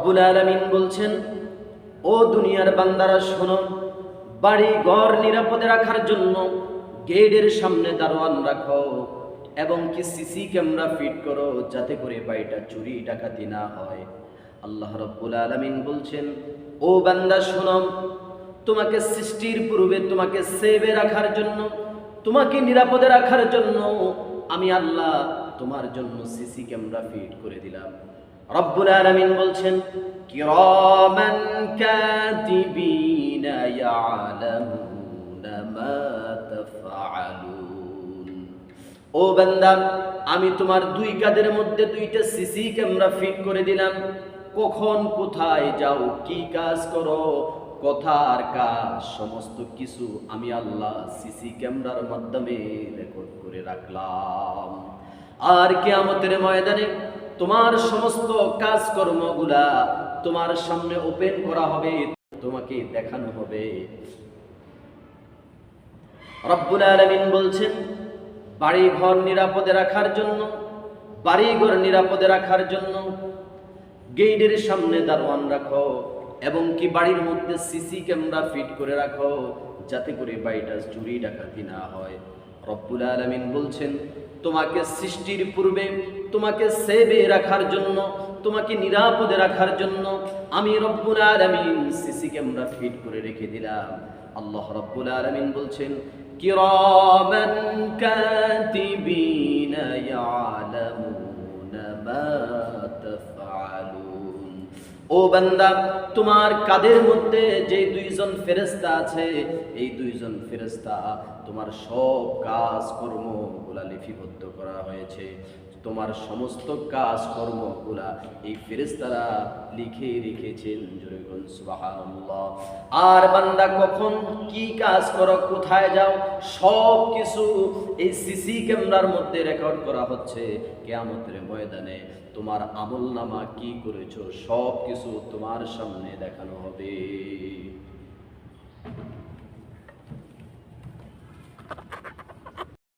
রব্বুল আলামিন বলছেন, ও দুনিয়ার বান্দারা, শোনো বাড়ি ঘর নিরাপদে রাখার জন্য গেটের সামনে দারোয়ান রাখো এবং কি সিসি ক্যামেরা ফিট করো যাতে করে বাড়িটা চুরি ডাকাতি না হয়। আল্লাহ রব্বুল আলামিন বলছেন, ও বান্দা, শোনো, তোমাকে সৃষ্টির পূর্বে তোমাকে সেভে রাখার জন্য, তোমাকে নিরাপদে রাখার জন্য আমি আল্লাহ তোমার জন্য সিসি ক্যামেরা ফিট করে দিলাম। রব্বুল আলামিন বলছেন ও বান্দা, আমি তোমার দুই কাদের মধ্যে দুইটা সিসি ক্যামেরা ফিট করে দিলাম। কখন, কোথায় যাও, কি কাজ করো, কথার কাজ, সমস্ত কিছু আমি আল্লাহ সিসি ক্যামেরার মাধ্যমে রেকর্ড করে রাখলাম। আর কে কেয়ামতের ময়দানে তোমার সমস্ত কাজকর্মগুলা তোমার সামনে ওপেন করা হবে, তোমাকে দেখানো হবে। রব্বুল আলামিন বলছেন বাড়ি ঘর নিরাপদে রাখার জন্য বাড়ি ঘর নিরাপদে রাখার জন্য গেটের সামনে দারোয়ান রাখো, এবং কি বাড়ির মধ্যে সিসি ক্যামেরা ফিট করে রাখো যাতে করে বাড়িটা চুরি ডাকাতি না হয়। রব্বুল আলামিন বলছেন, তোমাকে সৃষ্টির পূর্বে, তোমাকে সেবে রাখার জন্য, তোমাকে নিরাপদে রাখার জন্য আমি রব্বুল আলামিন সিসি ক্যামেরা ফিট করে রেখে দিলাম। আল্লাহ রব্বুল আলামিন বলছেন, কিরামান কাতিবিনা ইয়ালামুনা মা তাফআলুন। ও বান্দা, তোমার কাদের মধ্যে যে দুইজন ফেরেস্তা আছে, এই দুইজন ফেরেস্তা তোমার সব কাজ কর্ম কর্মগুলা লিপিবদ্ধ করা হয়েছে। তোমার সমস্ত কাজ কর্মগুলা এই ফেরেস্তারা লিখে রেখেছেন। আর বান্দা, কখন কি কাজ করো, কোথায় যাও সব কিছু এই সিসি ক্যামেরার মধ্যে রেকর্ড করা হচ্ছে কেয়ামতের ময়দানে। তোমার আমল নামা কি করেছ সব কিছু তোমার সামনে দেখানো হবে।